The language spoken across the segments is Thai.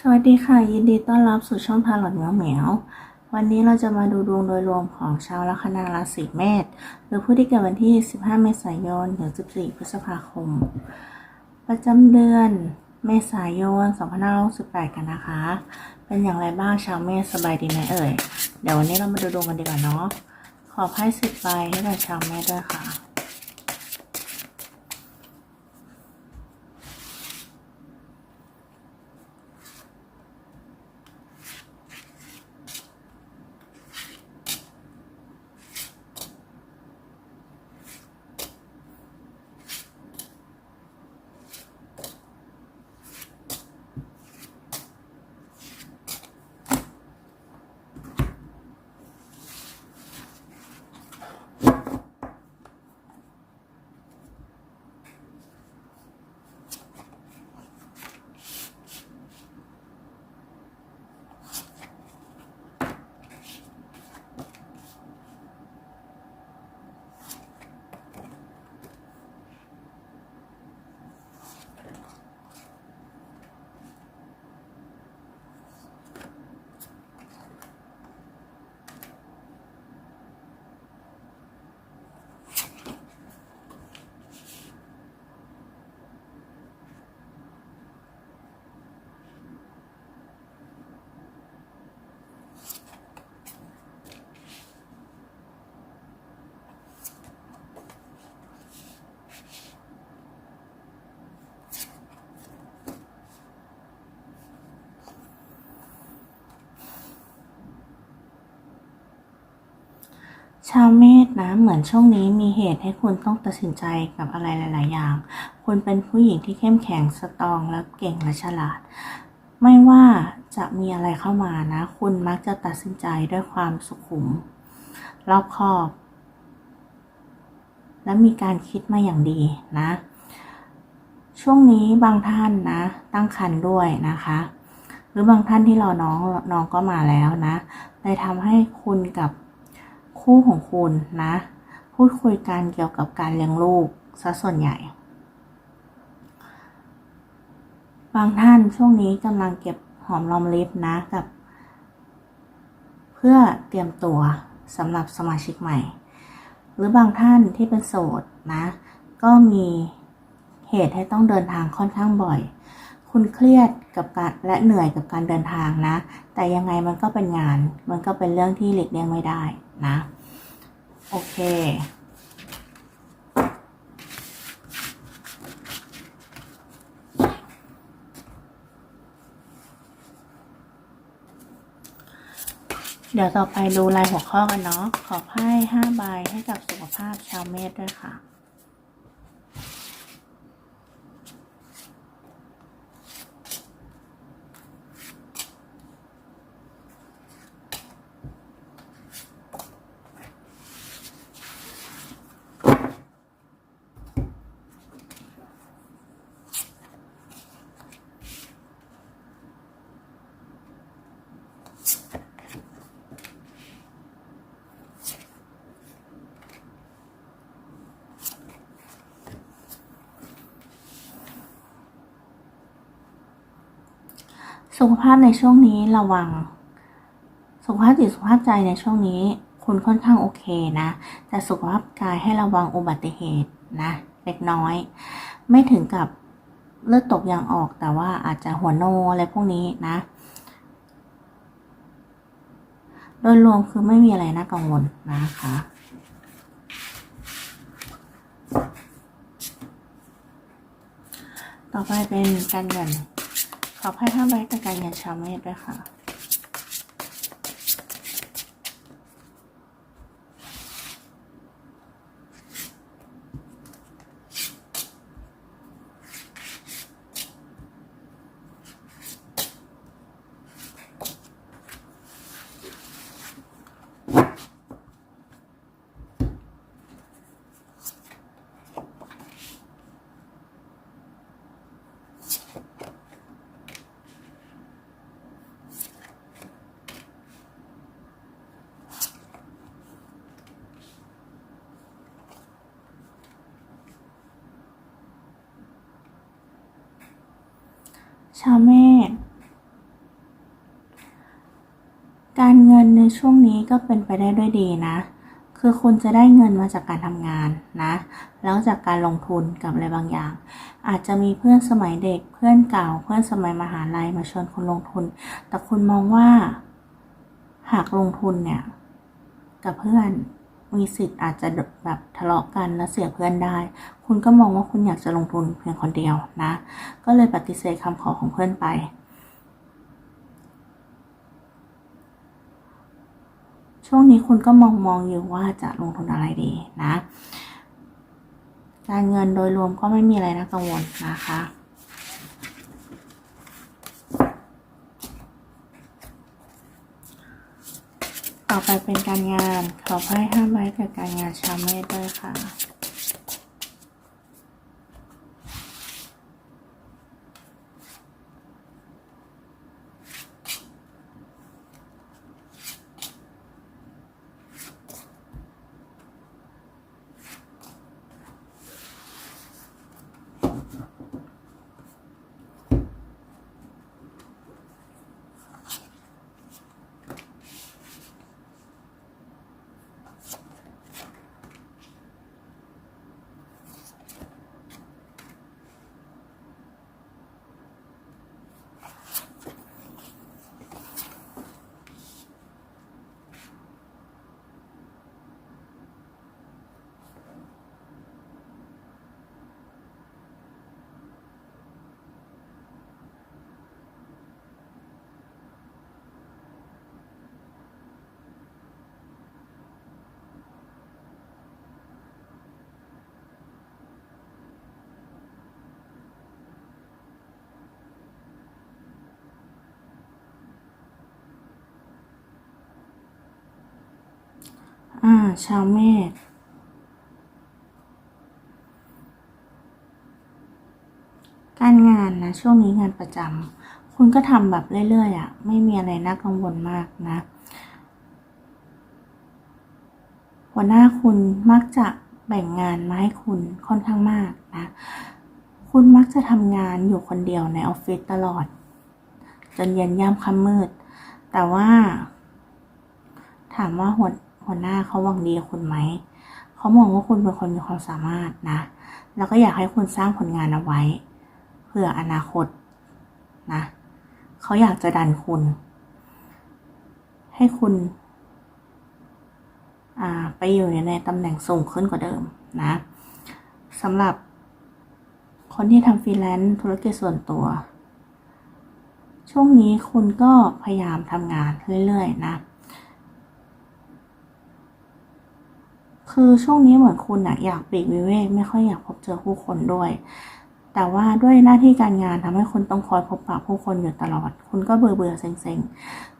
สวัสดีค่ะ ยินดีต้อนรับสู่ช่องพาหลอดเหมียวเหมียววันนี้เราจะมาดูดวงโดยรวมของชาวลัคนาราศีเมษหรือผู้ที่เกิดวันที่ 15 เมษายนถึง 14 พฤษภาคม ประจำเดือนเมษายน 2568 กันนะคะ เป็นอย่างไรบ้างชาวเมษสบายดีไหมเอ่ย เดี๋ยววันนี้เรามาดูดวงกันดีกว่าเนาะขอไพ่สิบใบให้กับชาวเมษด้วยค่ะ ชาวเมษนะ เหมือนช่วงนี้มีเหตุให้คุณต้องตัดสินใจกับอะไรหลาย ๆ อย่าง คุณเป็นผู้หญิงที่เข้มแข็งสตรองและเก่งและฉลาด ไม่ว่าจะมีอะไรเข้ามานะ คุณมักจะตัดสินใจด้วยความสุขุม รอบคอบ และมีการคิดมาอย่างดีนะ ช่วงนี้บางท่านนะ ตั้งครรภ์ด้วยนะคะ หรือบางท่านที่รอน้องน้องก็มาแล้วนะเลยทำให้คุณกับ คู่ของคุณนะ พูดคุยกันเกี่ยวกับการเลี้ยงลูกซะส่วนใหญ่ บางท่านช่วงนี้กำลังเก็บหอมรอมริบนะกับ เพื่อเตรียมตัวสำหรับสมาชิกใหม่ หรือบางท่านที่เป็นโสดนะ ก็มีเหตุให้ต้องเดินทางค่อนข้างบ่อย คุณเครียดกับการและเหนื่อยกับการเดินทางนะ แต่ยังไงมันก็เป็นงาน มันก็เป็นเรื่องที่หลีกเลี่ยงไม่ได้นะ โอเคเดี๋ยวต่อไปดูรายหัวข้อกันเนาะ ขอไพ่ห้าใบให้กับสุขภาพชาวเมษด้วยค่ะ สุขภาพในช่วงนี้ระวัง สุขภาพจิตสุขภาพใจในช่วงนี้ คุณค่อนข้างโอเคนะ แต่สุขภาพกายให้ระวังอุบัติเหตุนะเล็กน้อย ไม่ถึงกับเลือดตกยางออกแต่ว่าอาจจะหัวโนอะไรพวกนี้นะ โดยรวมคือไม่มีอะไรน่ากังวลนะคะต่อไปเป็นการเงิน ขอให้ห้าใบแต่การเงินชาวเมษด้วยค่ะ ชาวเมษการเงินในช่วงนี้ก็เป็นไปได้ด้วยดีนะ คือคุณจะได้เงินมาจากการทำงานนะ แล้วจากการลงทุนกับอะไรบางอย่าง อาจจะมีเพื่อนสมัยเด็ก เพื่อนเก่า เพื่อนสมัยมหาลัยมาชวนคุณลงทุน แต่คุณมองว่า หากลงทุนเนี่ย กับเพื่อน มีสิทธิ์อาจจะแบบทะเลาะกันและเสียเพื่อนได้ คุณก็มองว่าคุณอยากจะลงทุนเพียงคนเดียวนะ ก็เลยปฏิเสธคำขอของเพื่อนไป ช่วงนี้คุณก็มองมองอยู่ว่าจะลงทุนอะไรดีนะ การเงินโดยรวมก็ไม่มีอะไรน่ากังวลนะคะ ต่อไปเป็นการงาน ขอไพ่ห้าใบกับการงานชาวเมษด้วยค่ะ อ่า ชาวเมษการงานนะ ช่วงนี้งานประจำคุณก็ทำแบบเรื่อยๆอะ่ะ ไม่มีอะไรน่ากังวลมากนะ หัวหน้าคุณมักจะแบ่งงานมาให้คุณค่อนข้างมากนะ คุณมักจะทำงานอยู่คนเดียวในออฟฟิศตลอด จนเย็นย่ำค่ำมืด แต่ว่า ถามว่าหัว หัวหน้าเขาหวังดีกับคุณไหม เขามองว่าคุณเป็นคนมีความสามารถนะ แล้วก็อยากให้คุณสร้างผลงานเอาไว้ เพื่ออนาคตนะเขาอยากจะดันคุณ ให้คุณไปอยู่ในตำแหน่งสูงขึ้นกว่าเดิมนะสำหรับคนที่ทำฟรีแลนซ์ธุรกิจส่วนตัว ช่วงนี้คุณก็พยายามทำงานเรื่อยๆนะ คือช่วงนี้เหมือนคุณอะอยากปลีกวิเวกไม่ค่อยอยากพบเจอผู้คนด้วย แต่ว่าด้วยหน้าที่การงานทำให้คุณต้องคอยพบปะผู้คนอยู่ตลอด คุณก็เบื่อเบื่อๆเซ็ง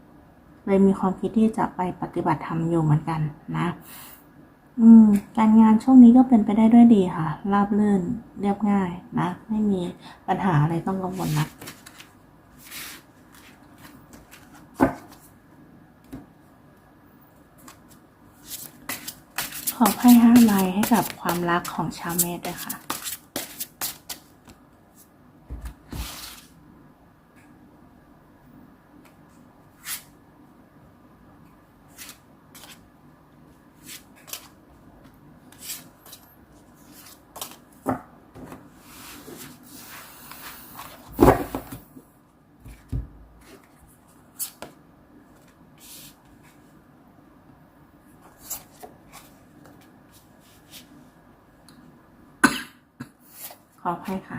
ๆ เลยมีความคิดที่จะไปปฏิบัติธรรมอยู่เหมือนกันนะอืมการงานช่วงนี้ก็เป็นไปได้ด้วยดีค่ะ ราบรื่นเรียบง่ายนะ ไม่มีปัญหาอะไรต้องกังวลนะ ขอไพ่ห้าใบให้กับความรักของชาวเมษด้วยค่ะ ขออภัยค่ะ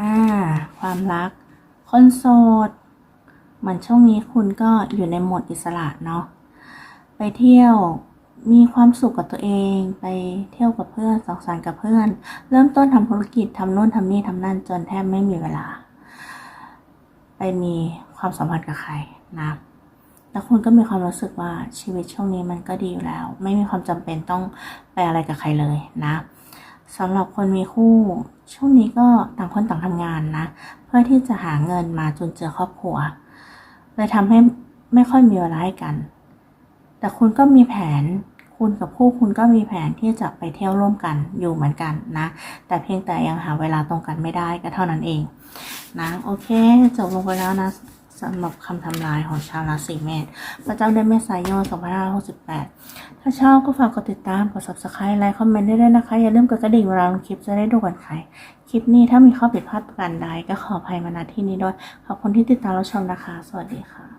อ่า ความรัก คนโสด เหมือนช่วงนี้คุณก็อยู่ในโหมดอิสระเนาะ ไปเที่ยว มีความสุขกับตัวเอง ไปเที่ยวกับเพื่อนสังสรรค์กับเพื่อน เริ่มต้นทำธุรกิจทำนู่นทำนี่ทำนั่นจนแทบไม่มีเวลา ไปมีความสัมพันธ์กับใครนะ แล้วคุณก็มีความรู้สึกว่าชีวิตช่วงนี้มันก็ดีอยู่แล้ว ไม่มีความจำเป็นต้องไปอะไรกับใครเลยนะสำหรับคนมีคู่ช่วงนี้ก็ต่างคนต่างทำงานนะ เพื่อที่จะหาเงินมาจุนเจือครอบครัวเลยทำให้ไม่ค่อยมีเวลาให้กัน แต่คุณก็มีแผนคุณกับคู่คุณก็มีแผนที่จะไปเที่ยวร่วมกันอยู่เหมือนกันนะ แต่เพียงแต่ยังหาเวลาตรงกันไม่ได้ก็เท่านั้นเองนะโอเค จบลงไปแล้วนะ สำหรับคำทำลายของชาวราศีเมษประจำเดือนเมษายน 2568 ถ้าชอบก็ฝากกดติดตาม กด subscribe ไลค์ คอมเมนต์ได้ด้วยนะคะ อย่าลืมกดกระดิ่งเวลาลงคลิปจะได้ดูก่อนใคร คลิปนี้ถ้ามีข้อผิดพลาดประการใดก็ขออภัยมาณที่นี้ด้วย ขอบคุณที่ติดตามรับชมนะคะ สวัสดีค่ะ